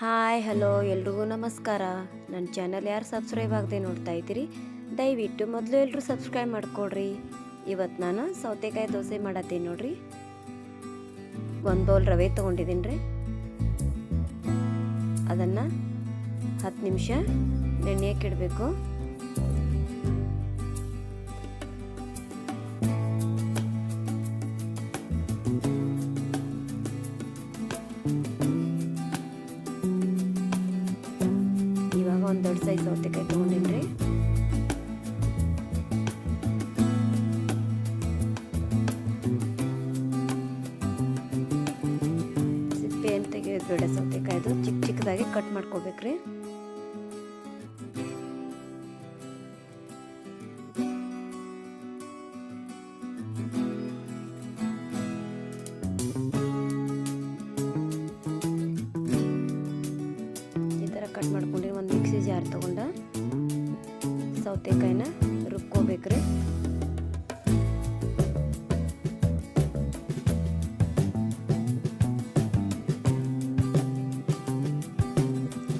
Hi, hello, ಎಲ್ರಿಗೂ ನಮಸ್ಕಾರ. ನನ್ನ ಚಾನಲ್ ಯಾರು ಸಬ್ಸ್ಕ್ರೈಬ್ ಆಗದೆ ನೋಡ್ತಾ ಇದ್ದೀರಿ, ದಯವಿಟ್ಟು ಮೊದಲು ಎಲ್ಲರೂ ಸಬ್ಸ್ಕ್ರೈಬ್ ಮಾಡ್ಕೊಡ್ರಿ. ಇವತ್ತು ನಾನು ಸೌತೆಕಾಯಿ ದೋಸೆ ಮಾಡತ್ತೀನಿ ನೋಡ್ರಿ. ಒಂದು ಬೌಲ್ ರವೆ ತೊಗೊಂಡಿದ್ದೀನಿ ರೀ. ಅದನ್ನು ಹತ್ತು ನಿಮಿಷ ನೆನೆಯಕ್ಕೆ ಇಡಬೇಕು. ದೊಡ್ಡ ಸೈಜ್ ಸೌತೆಕಾಯಿ ತೊಗೊಂಡಿನ್ರಿ ಸಿಪ್ಪೆ ಅಂತ ಬೇಡ ಸೌತೆಕಾಯ್ದು ಚಿಕ್ಕ ಚಿಕ್ಕದಾಗಿ ಕಟ್ ಮಾಡ್ಕೋಬೇಕ್ರಿ. ಜಾರ್ ತೊಗೊಂಡು ಸೌತೆಕಾಯಿನ ರುಬ್ಕೋಬೇಕ್ರಿ.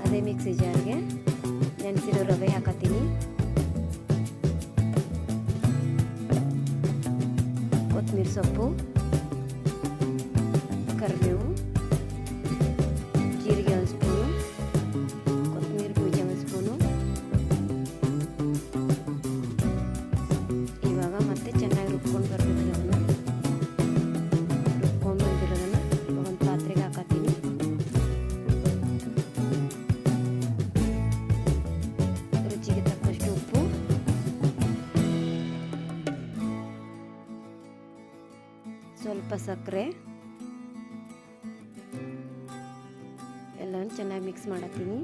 ಅದೇ ಮಿಕ್ಸಿ ಜಾರ್ಗೆ ನೆನೆಸಿರೋ ರವೆ ಹಾಕತ್ತೀನಿ. ಕೊತ್ತಂಬರಿ ಸೊಪ್ಪು ಕರಿಬೇವು ಸ್ವಲ್ಪ ಸಕ್ಕರೆ. ಎಲ್ಲವನ್ನು ಚೆನ್ನಾಗಿ ಮಿಕ್ಸ್ ಮಾಡತ್ತೀನಿ.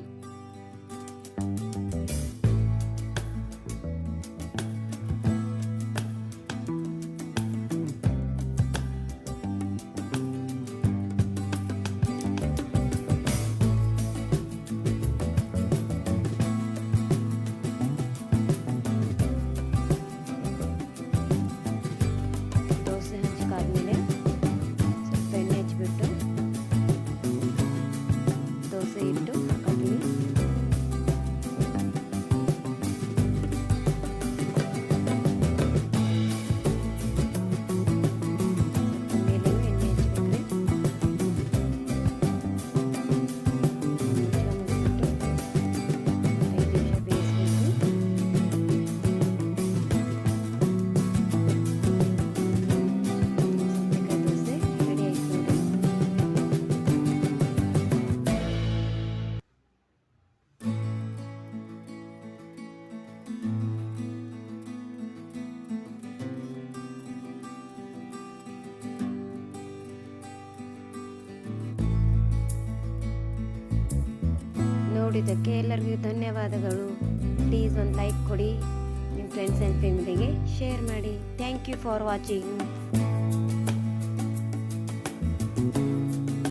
ದೋಸೆ ನೋಡಿದ್ದಕ್ಕೆ ಎಲ್ಲರಿಗೂ ಧನ್ಯವಾದಗಳು. ಪ್ಲೀಸ್ ಒಂದು ಲೈಕ್ ಕೊಡಿ. ನಿಮ್ಮ ಫ್ರೆಂಡ್ಸ್ ಆ್ಯಂಡ್ ಫ್ಯಾಮಿಲಿಗೆ ಶೇರ್ ಮಾಡಿ. Thank you for watching